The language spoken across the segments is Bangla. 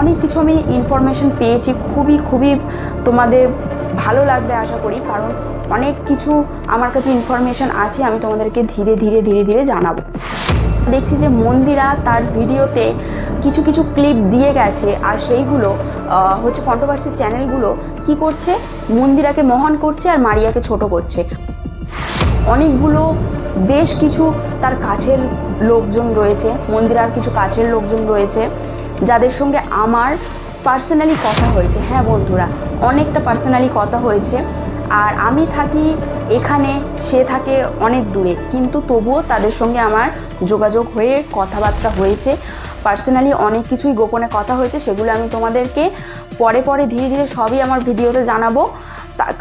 অনেক কিছু আমি ইনফরমেশন পেয়েছি। খুবই খুবই তোমাদের ভালো লাগবে আশা করি, কারণ অনেক কিছু আমার কাছে ইনফরমেশন আছে, আমি তোমাদেরকে ধীরে ধীরে ধীরে ধীরে জানাব। দেখছি যে মন্দিরা তার ভিডিওতে কিছু কিছু ক্লিপ দিয়ে গেছে, আর সেইগুলো হচ্ছে কন্ট্রোভার্সি চ্যানেলগুলো কি করছে? মন্দিরাকে মহান করছে আর মারিয়াকে ছোট করছে। অনেকগুলো বেশ কিছু তার কাছের লোকজন রয়েছে, মন্দিরার কিছু কাছের লোকজন রয়েছে। যাদের সঙ্গে আমার পার্সোনালি কথা হয়েছে। হ্যাঁ বন্ধুরা, অনেকটা পার্সোনালি কথা হয়েছে। আর আমি থাকি এখানে, সে থাকে অনেক দূরে। কিন্তু তবুও তাদের সঙ্গে আমার যোগাযোগ হয়ে কথাবার্তা হয়েছে। পার্সোনালি অনেক কিছুই গোপনে কথা হয়েছে, সেগুলো আমি তোমাদেরকে পরে পরে ধীরে ধীরে সবই আমার ভিডিওতে জানাব।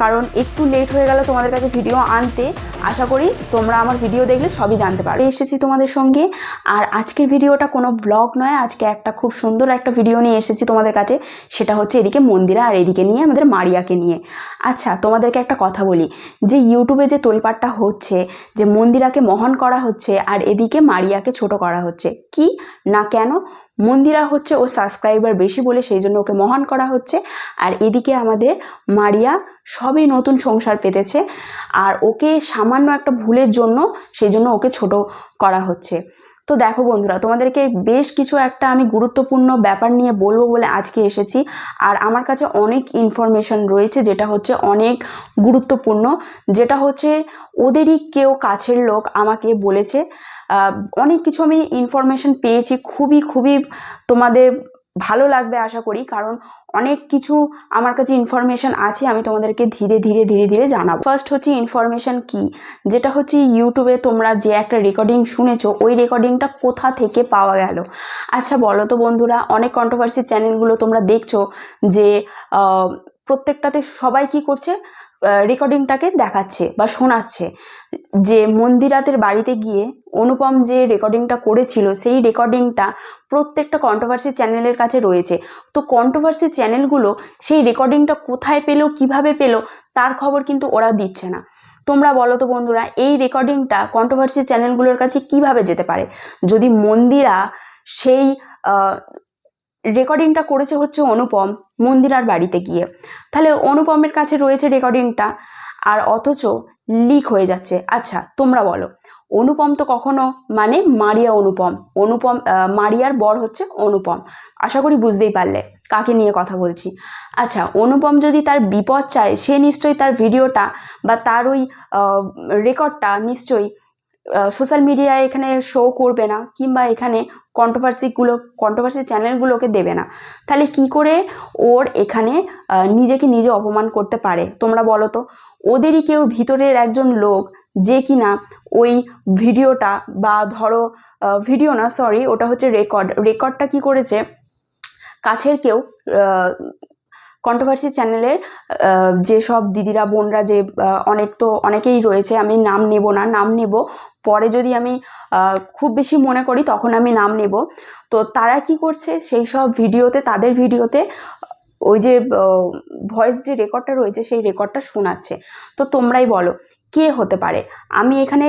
কারণ একটু লেট হয়ে গেল তোমাদের কাছে ভিডিও আনতে। আশা করি তোমরা আমার ভিডিও দেখলে সবই জানতে পারবে। এসেছি তোমাদের সঙ্গে। আর আজকের ভিডিওটা কোনো ব্লগ নয়, আজকে একটা খুব সুন্দর একটা ভিডিও নিয়ে এসেছি তোমাদের কাছে। সেটা হচ্ছে এদিকে মন্দিরা আর এদিকে নিয়ে আমাদের মারিয়াকে নিয়ে। আচ্ছা তোমাদেরকে একটা কথা বলি। যে ইউটিউবে যে তোলপাটটা হচ্ছে, যে মন্দিরাকে মহান করা হচ্ছে আর এদিকে মারিয়াকে ছোট করা হচ্ছে, কি? না কেন? মন্দিরা হচ্ছে ও সাবস্ক্রাইবার বেশি বলে সেই জন্য ওকে মহান করা হচ্ছে। আর এদিকে আমাদের মারিয়া সবই নতুন সংসার পেতেছে। আর ওকে সামান্য একটা ভুলের জন্য সেই জন্য ওকে ছোট করা হচ্ছে। তো দেখো বন্ধুরা, তোমাদেরকে বেশ কিছু একটা আমি গুরুত্বপূর্ণ ব্যাপার নিয়ে বলব বলে আজকে এসেছি। আর আমার কাছে অনেক ইনফরমেশন রয়েছে যেটা হচ্ছে অনেক গুরুত্বপূর্ণ। যেটা হচ্ছে ওদেরই কেউ কাছের লোক আমাকে বলেছে অনেক কিছু আমি ইনফরমেশন পেয়েছি। খুবই খুবই তোমাদের ভালো লাগবে আশা করি। কারণ অনেক কিছু আমার কাছে ইনফরমেশন আছে, আমি তোমাদেরকে ধীরে ধীরে ধীরে ধীরে জানাব। ফার্স্ট হচ্ছে ইনফরমেশন কি? যেটা হচ্ছে ইউটিউবে তোমরা যে একটা রেকর্ডিং শুনেছো, ওই রেকর্ডিংটা কোথা থেকে পাওয়া গেল? আচ্ছা বলো তো বন্ধুরা, অনেক কন্ট্রোভার্সি চ্যানেলগুলো তোমরা দেখছ যে প্রত্যেকটাতে সবাই কি করছে? রেকর্ডিংটাকে দেখাচ্ছে বা শোনাচ্ছে। যে মন্দিরাতের বাড়িতে গিয়ে অনুপম যে রেকর্ডিংটা করেছিল, সেই রেকর্ডিংটা প্রত্যেকটা কন্ট্রোভার্সি চ্যানেলের কাছে রয়েছে। তো কন্ট্রোভার্সি চ্যানেলগুলো সেই রেকর্ডিংটা কোথায় পেল, কীভাবে পেল, তার খবর কিন্তু ওরা দিচ্ছে না। তোমরা বলো তো বন্ধুরা, এই রেকর্ডিংটা কন্ট্রোভার্সি চ্যানেলগুলোর কাছে কীভাবে যেতে পারে? যদি মন্দিরা সেই রেকর্ডিংটা করেছে হচ্ছে অনুপম, মন্দিরার বাড়িতে গিয়ে। তাহলে অনুপমের কাছে রয়েছে রেকর্ডিংটা আর অথচ লিক হয়ে যাচ্ছে। আচ্ছা তোমরা বলো, অনুপম তো কখনো মানে মারিয়া অনুপম অনুপম মারিয়ার বর হচ্ছে অনুপম। আশা করি বুঝতেই পারলে, কাকে নিয়ে কথা বলছি। আচ্ছা অনুপম যদি তার বিপদ চায়, সে নিশ্চয়ই তার ভিডিওটা বা তার ওই রেকর্ডটা নিশ্চয়ই সোশ্যাল মিডিয়ায় এখানে শো করবে না, কিংবা এখানে কন্ট্রোভার্সিগুলো কন্ট্রোভার্সি চ্যানেলগুলোকে দেবে না। তাহলে কি করে ওর এখানে নিজেকে নিজে অপমান করতে পারে? তোমরা বলো তো। ওদেরই কেউ ভিতরের একজন লোক যে কি না ওই ভিডিওটা বা ধরো ভিডিও না সরি ওটা হচ্ছে রেকর্ড রেকর্ডটা কি করেছে? কাছের কেউ কন্ট্রোভার্সি চ্যানেলের যে সব দিদিরা, বোনরা যে অনেক তো অনেকেই রয়েছে, আমি নাম নেব না, নাম নেব। পরে যদি আমি খুব বেশি মনে করি, তখন আমি নাম নেব। তো তারা কি করছে, সেই সব ভিডিওতে, তাদের ভিডিওতে, ওই যে ভয়েস যে রেকর্ডটা রয়েছে, সেই রেকর্ডটা শোনাচ্ছে। তো তোমরাই বলো, কে হতে পারে? আমি এখানে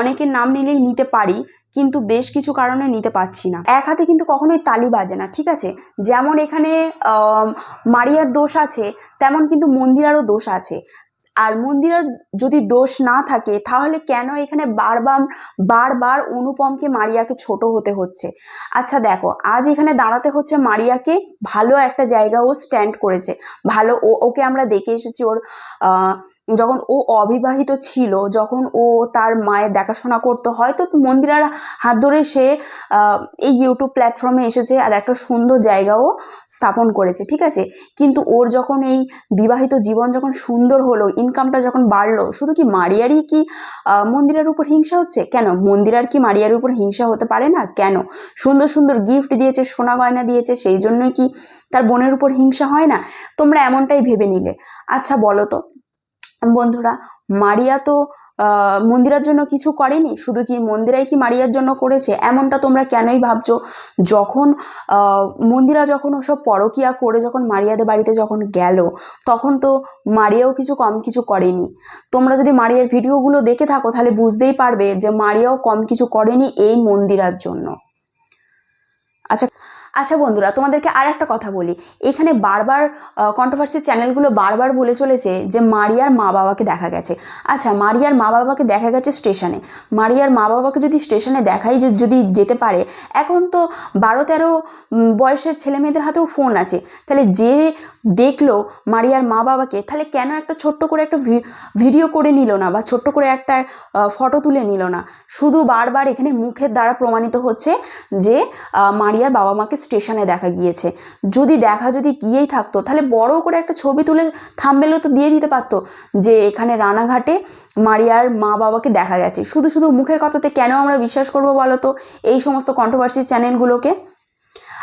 অনেকের নাম নিলেই নিতে পারি কিন্তু বেশ কিছু কারণে নিতে পারছি না। এক হাতে কিন্তু কখনোই তালি বাজে না, ঠিক আছে? যেমন এখানে মারিয়ার দোষ আছে, তেমন কিন্তু মন্দিরারও দোষ আছে। আর মন্দিরার যদি দোষ না থাকে, তাহলে কেন এখানে বারবার বারবার অনুপমকে মারিয়াকে ছোট হতে হচ্ছে? আচ্ছা দেখো, আজ এখানে দাঁড়াতে হচ্ছে মারিয়াকে ভালো একটা জায়গা ও স্ট্যান্ড করেছে। ভালো, ও, ওকে আমরা দেখে এসেছি ওর যখন ও অবিবাহিত ছিল, যখন ও তার মায়ের দেখাশোনা করতো, হয়তো মন্দিরার হাত ধরে সে এই ইউটিউব প্ল্যাটফর্মে এসেছে আর একটা সুন্দর জায়গাও স্থাপন করেছে, ঠিক আছে? কিন্তু ওর যখন এই বিবাহিত জীবন যখন সুন্দর হলো ইনকামটা যখন বাড়লো, শুধু কি মারিয়ারই কি মন্দিরের উপর হিংসা হচ্ছে? কেন? মন্দিরার কি মারিয়ার উপর হিংসা হতে পারে না? কেন? সুন্দর সুন্দর গিফট দিয়েছে, সোনা গয়না দিয়েছে, সেই জন্যই কি তার বোনের উপর হিংসা হয় না? তোমরা এমনটাই ভেবে নিলে। আচ্ছা বলো তো। বন্ধুরা, মারিয়া তো মন্দিরার জন্য কিছু করেনি? শুধু কি মন্দিরাই কি মারিয়ার জন্য করেছে? এমনটা তোমরা কেনই ভাবছ? যখন মন্দিরা যখন ওসব পরকিয়া করে যখন মারিয়াদের বাড়িতে যখন গেল, তখন তো মারিয়াও কিছু কম কিছু করেনি। তোমরা যদি মারিয়ার ভিডিওগুলো দেখে থাকো, তাহলে বুঝতেই পারবে যে মারিয়াও কম কিছু করেনি এই মন্দিরার জন্য। আচ্ছা আচ্ছা বন্ধুরা, তোমাদেরকে আর একটা কথা বলি। এখানে বারবার কন্ট্রোভার্সি চ্যানেলগুলো বারবার বলে চলেছে যে মারিয়ার মা বাবাকে দেখা গেছে। আচ্ছা মারিয়ার মা বাবাকে দেখা গেছে স্টেশনে। মারিয়ার মা বাবাকে যদি স্টেশনে দেখাই যদি যেতে পারে, এখন তো বারো তেরো বয়সের ছেলে মেয়েদের হাতেও ফোন আছে। তাহলে যে দেখল মারিয়ার মা বাবাকে তাহলে কেন একটা ছোট্ট করে একটা ভিডিও করে নিল না বা ছোট্ট করে একটা ফটো তুলে নিল না? শুধু বারবার এখানে মুখের দ্বারা প্রমাণিত হচ্ছে যে মারিয়ার বাবা মাকে স্টেশনে দেখা গিয়েছে। যদি দেখা যদি গিয়েই থাকতো, তাহলে বড় করে একটা ছবি তুলে থামবেলেও তো দিয়ে দিতে পারতো যে এখানে রানাঘাটে মারিয়ার মা বাবাকে দেখা গেছে। শুধু শুধু মুখের কথাতে কেন আমরা বিশ্বাস করব বলো তো এই সমস্ত কন্ট্রোভার্সি চ্যানেলগুলোকে?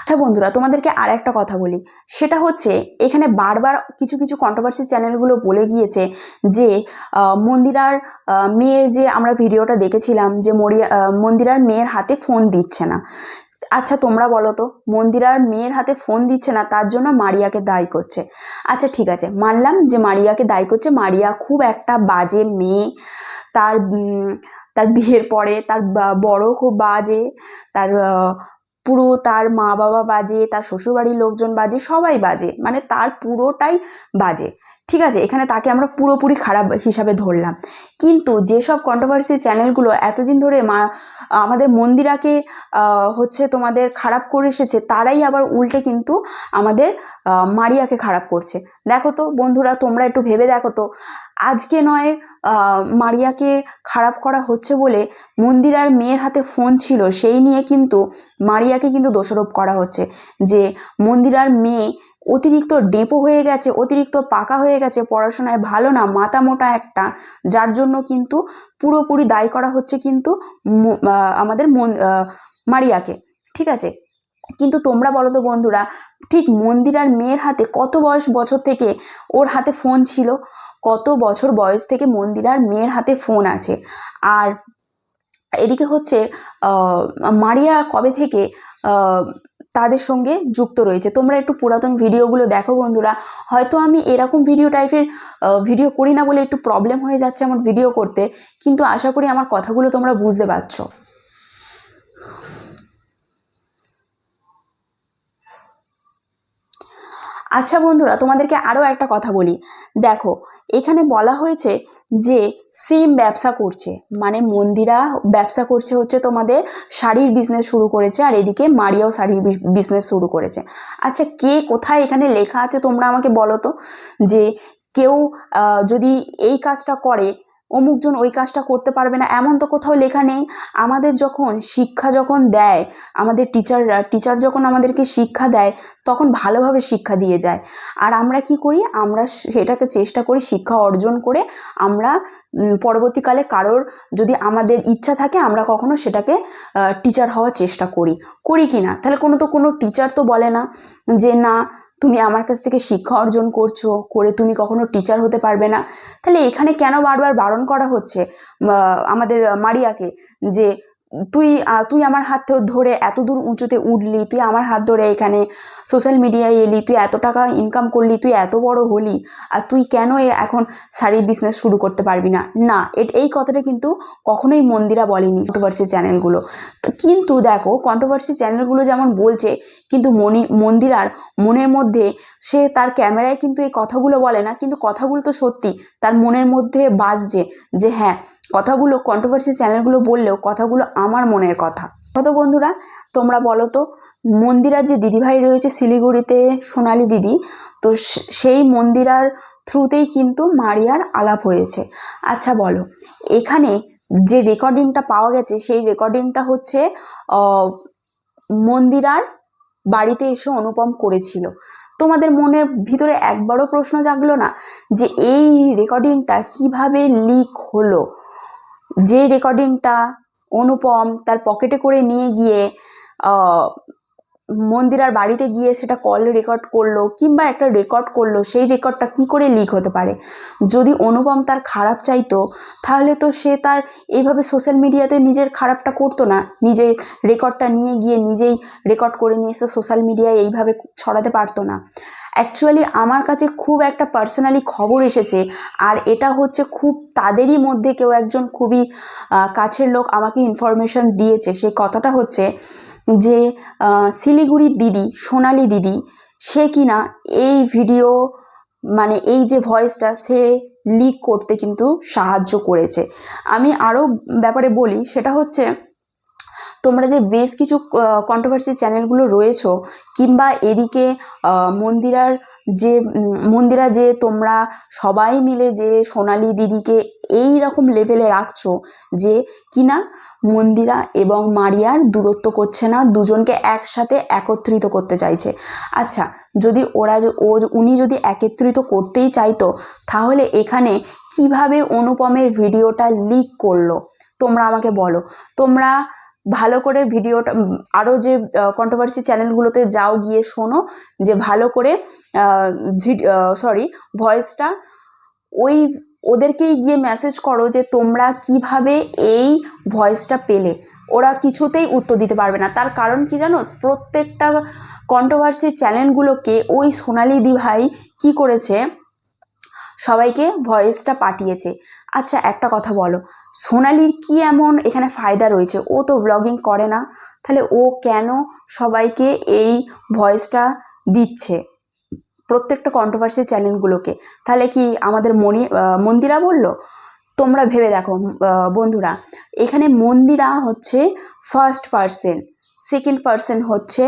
আচ্ছা বন্ধুরা, তোমাদেরকে আর একটা কথা বলি। সেটা হচ্ছে, এখানে বারবার কিছু কিছু কন্ট্রোভার্সি চ্যানেলগুলো বলে গিয়েছে যে মন্দিরার মেয়ের যে আমরা ভিডিওটা দেখেছিলাম যে মরিয়া মন্দিরার মেয়ের হাতে ফোন দিচ্ছে না। আচ্ছা তোমরা বলো তো মন্দিরার মেয়ের হাতে ফোন দিচ্ছে না, তার জন্য মারিয়াকে দায়ী করছে। আচ্ছা ঠিক আছে, মানলাম যে মারিয়াকে দায়ী করছে। মারিয়া খুব একটা বাজে মেয়ে। তার তার বিয়ের পরে তার বড় খুব বাজে। তার পুরো তার মা বাবা বাজে, তার শ্বশুরবাড়ির লোকজন বাজে, সবাই বাজে। মানে তার পুরোটাই বাজে। ঠিক আছে, এখানে তাকে আমরা পুরোপুরি খারাপ হিসাবে ধরলাম। কিন্তু যেসব কন্ট্রোভার্সি চ্যানেলগুলো এতদিন ধরে মা, আমাদের মন্দিরাকে হচ্ছে তোমাদের খারাপ করে এসেছে, তারাই আবার উল্টে কিন্তু আমাদের মারিয়াকে খারাপ করছে। দেখো তো বন্ধুরা, তোমরা একটু ভেবে দেখো তো, আজকে নয় মারিয়াকে খারাপ করা হচ্ছে বলে মন্দিরার মেয়ের হাতে ফোন ছিল, সেই নিয়ে কিন্তু মারিয়াকে কিন্তু দোষারোপ করা হচ্ছে। যে মন্দিরার মেয়ে অতিরিক্ত ডেপো হয়ে গেছে, অতিরিক্ত পাকা হয়ে গেছে, পড়াশোনায় ভালো না, মাথা মোটা একটা। যার জন্য কিন্তু পুরোপুরি দায়ী করা হচ্ছে কিন্তু আমাদের মন- মারিয়াকে, ঠিক আছে? কিন্তু তোমরা বলো তো বন্ধুরা, ঠিক মন্দিরার মেয়ের হাতে কত বয়স বছর থেকে ওর হাতে ফোন ছিল? কত বছর বয়স থেকে মন্দিরার মেয়ের হাতে ফোন আছে? আর এদিকে হচ্ছে মারিয়া কবে থেকে তাদের সঙ্গে যুক্ত রয়েছে। তোমরা একটু পুরাতন ভিডিওগুলো দেখো বন্ধুরা। হয়তো আমি এরকম ভিডিও টাইপের ভিডিও করি না বলে একটু প্রবলেম হয়ে যাচ্ছে আমার ভিডিও করতে, কিন্তু আশা করি আমার কথাগুলো তোমরা বুঝতে পারছ। আচ্ছা বন্ধুরা, তোমাদেরকে আরও একটা কথা বলি। দেখো, এখানে বলা হয়েছে যে সিম ব্যবসা করছে। মানে মন্দিরা ব্যবসা করছে হচ্ছে তোমাদের শাড়ির বিজনেস শুরু করেছে আর এদিকে মারিয়াও শাড়ির বিজনেস শুরু করেছে। আচ্ছা কে কোথায় এখানে লেখা আছে তোমরা আমাকে বলো তো? যে কেউ যদি এই কাজটা করে অমুকজন ওই কাজটা করতে পারবে না, এমন তো কোথাও লেখা নেই। আমাদের যখন শিক্ষা যখন দেয়, আমাদের টিচাররা টিচার যখন আমাদেরকে শিক্ষা দেয়, তখন ভালোভাবে শিক্ষা দিয়ে যায়। আর আমরা কি করি? আমরা সেটাকে চেষ্টা করি শিক্ষা অর্জন করে আমরা পরবর্তীকালে কারোর যদি আমাদের ইচ্ছা থাকে, আমরা কখনো সেটাকে টিচার হওয়ার চেষ্টা করি। করি কি না? তাহলে কোনো তো কোনো টিচার তো বলে না যে, না তুমি আমার কাছ থেকে শিক্ষা অর্জন করছ, করে তুমি কখনো টিচার হতে পারবে না। তাহলে এখানে কেন বারবার বারণ করা হচ্ছে আমাদের মারিয়াকে? যে তুই তুই আমার হাত ধরে এত দূর উঁচুতে উঠলি, তুই আমার হাত ধরে এখানে সোশ্যাল মিডিয়ায় এলি, তুই এত টাকা ইনকাম করলি, তুই এত বড় হলি, আর তুই কেন এখন শাড়ির বিজনেস শুরু করতে পারবি না? না এই কথাটা কিন্তু কখনোই মন্দিরা বলেনি কন্ট্রোভার্সি চ্যানেলগুলো কিন্তু দেখো কন্ট্রোভার্সি চ্যানেলগুলো যেমন বলছে কিন্তু মনি, মন্দিরার মনের মধ্যে, সে তার ক্যামেরায় কিন্তু এই কথাগুলো বলে না, কিন্তু কথাগুলো তো সত্যি। তার মনের মধ্যে বাজছে যে হ্যাঁ কথাগুলো কন্ট্রোভার্সি চ্যানেলগুলো বললেও কথাগুলো আমার মনের কথা। কত বন্ধুরা, তোমরা বলো তো, মন্দিরার যে দিদিভাই রয়েছে শিলিগুড়িতে, সোনালি দিদি, তো সেই মন্দিরার থ্রুতেই কিন্তু মারিয়ার আলাপ হয়েছে। আচ্ছা বলো, এখানে যে রেকর্ডিংটা পাওয়া গেছে, সেই রেকর্ডিংটা হচ্ছে মন্দিরার বাড়িতে এসে অনুপম করেছিল। তোমাদের মনের ভিতরে একবারও প্রশ্ন জাগলো না যে এই রেকর্ডিংটা কীভাবে লিক হলো? যে রেকর্ডিংটা অনুপম তার পকেটে করে নিয়ে গিয়ে মন্দিরার বাড়িতে গিয়ে সেটা কল রেকর্ড করল কিংবা একটা রেকর্ড করল, সেই রেকর্ডটা কি করে লিক হতে পারে? যদি অনুপম তার খারাপ চাইতো, তাহলে তো সে তার এইভাবে সোশ্যাল মিডিয়াতে নিজের খারাপটা করতো না। নিজে রেকর্ডটা নিয়ে গিয়ে নিজেই রেকর্ড করে নিয়ে এসে সোশ্যাল মিডিয়ায় এইভাবে ছড়াতে পারতো না। অ্যাকচুয়ালি আমার কাছে খুব একটা পার্সোনালি খবর এসেছে, আর এটা হচ্ছে খুব তাদেরই মধ্যে কেউ একজন খুবই কাছের লোক আমাকে ইনফরমেশন দিয়েছে। সেই কথাটা হচ্ছে যে শিলিগুড়ির দিদি, সোনালি দিদি, সে কিনা এই ভিডিও মানে এই যে ভয়েসটা সে লিক করতে কিন্তু সাহায্য করেছে। আমি আরও ব্যাপারে বলি, সেটা হচ্ছে, তোমরা যে বেশ কিছু কন্ট্রোভার্সি চ্যানেলগুলো রয়েছো, কিংবা এদিকে মন্দিরার যে মন্দিরা যে তোমরা সবাই মিলে যে সোনালি দিদিকে এই রকম লেভেলে রাখছো যে কিনা মন্দিরা এবং মারিয়ার দূরত্ব করছে না, দুজনকে একসাথে একত্রিত করতে চাইছে। আচ্ছা যদি ওরা ও উনি যদি একত্রিত করতেই চাইতো, তাহলে এখানে কীভাবে অনুপমের ভিডিওটা লিক করল? তোমরা আমাকে বলো। তোমরা ভালো করে ভিডিওটা আরও যে কন্ট্রোভার্সি চ্যানেলগুলোতে যাও গিয়ে শোনো, যে ভালো করে সরি ভয়েসটা ওই, ওদেরকেই গিয়ে মেসেজ করো যে তোমরা কীভাবে এই ভয়েসটা পেলে। ওরা কিছুতেই উত্তর দিতে পারবে না। তার কারণ কি জানো? প্রত্যেকটা কন্ট্রোভার্সি চ্যানেলগুলোকে ওই সোনালি দি ভাই কী করেছে? সবাইকে ভয়েসটা পাঠিয়েছে। আচ্ছা একটা কথা বলো। সোনালির কি এমন এখানে ফায়দা রয়েছে? ও তো ব্লগিং করে না। তাহলে ও কেন সবাইকে এই ভয়েসটা দিচ্ছে? প্রত্যেকটা কন্ট্রোভার্সি চ্যানেলগুলোকে তাহলে কি আমাদের মনি মন্দিরা বলল? তোমরা ভেবে দেখো বন্ধুরা। এখানে মন্দিরা হচ্ছে ফার্স্ট পার্সন সেকেন্ড পার্সন হচ্ছে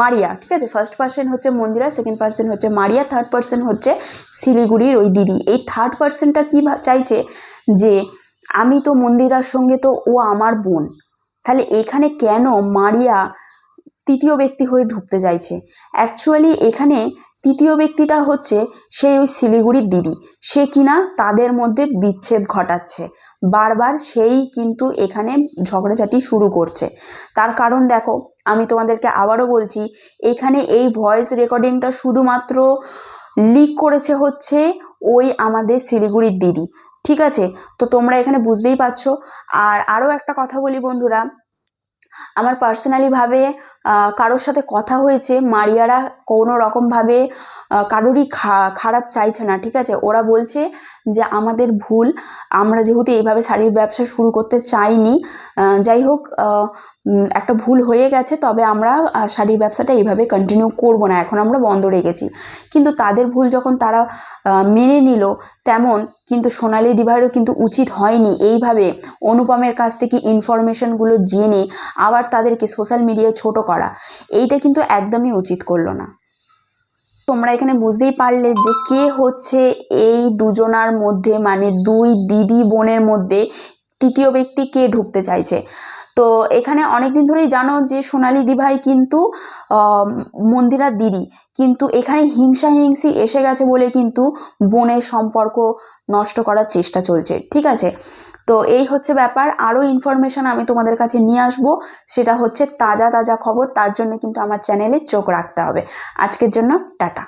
মারিয়া, ঠিক আছে? ফার্স্ট পার্সন হচ্ছে মন্দিরা সেকেন্ড পার্সন হচ্ছে মারিয়া থার্ড পার্সন হচ্ছে শিলিগুড়ির ওই দিদি। এই থার্ড পার্সনটা কী চাইছে যে, আমি তো মন্দিরার সঙ্গে তো ও আমার বোন। তাহলে এখানে কেন মারিয়া তৃতীয় ব্যক্তি হয়ে ঢুকতে চাইছে? অ্যাকচুয়ালি এখানে তৃতীয় ব্যক্তিটা হচ্ছে সেই ওই শিলিগুড়ির দিদি। সে কিনা তাদের মধ্যে বিচ্ছেদ ঘটাচ্ছে। বারবার সেই কিন্তু এখানে ঝগড়াঝাটি শুরু করছে। তার কারণ দেখো আমি তোমাদেরকে আবারও বলছি, এখানে এই ভয়েস রেকর্ডিংটা শুধুমাত্র লিক করেছে হচ্ছে ওই আমাদের শিলিগুড়ির দিদি, ঠিক আছে? তো তোমরা এখানে বুঝতেই পারছ। আর আরও একটা কথা বলি বন্ধুরা, আমার পার্সোনালিভাবে কারোর সাথে কথা হয়েছে, মারিয়ারা কোনো রকমভাবে কারোরই খা- খারাপ চাইছে না, ঠিক আছে? ওরা বলছে যে আমাদের ভুল, আমরা যেহেতু এইভাবে শাড়ির ব্যবসা শুরু করতে চাইনি যাই হোক একটা ভুল হয়ে গেছে, তবে আমরা শাড়ির ব্যবসাটা এইভাবে কন্টিনিউ করব না, এখন আমরা বন্ধ রেখেছি। কিন্তু তাদের ভুল যখন তারা মেনে নিল, তেমন কিন্তু সোনালি দিভারও কিন্তু উচিত হয়নি। এইভাবে অনুপমের কাছ থেকে ইনফরমেশনগুলো জেনে আবার তাদেরকে সোশ্যাল মিডিয়ায় ছোট করা। এইটা কিন্তু একদমই উচিত করল না। তোমরা এখানে বুঝতেই পারলে যে কে হচ্ছে এই দুজনার মধ্যে মানে দুই দিদি বোনের মধ্যে তৃতীয় ব্যক্তি কে ঢুকতে চাইছে। তো এখানে অনেক দিন ধরেই জানো যে সোনালি দিভাই কিন্তু মন্দিরার দিদি। কিন্তু এখানে হিংসা হিংসি এসে গেছে বলে কিন্তু বোনের সম্পর্ক নষ্ট করার চেষ্টা চলছে। ঠিক আছে? তো এই হচ্ছে ব্যাপার। আরও ইনফরমেশান আমি তোমাদের কাছে নিয়ে আসব। সেটা হচ্ছে তাজা তাজা খবর, তার জন্য কিন্তু আমার চ্যানেলে চোখ রাখতে হবে। আজকের জন্য টাটা।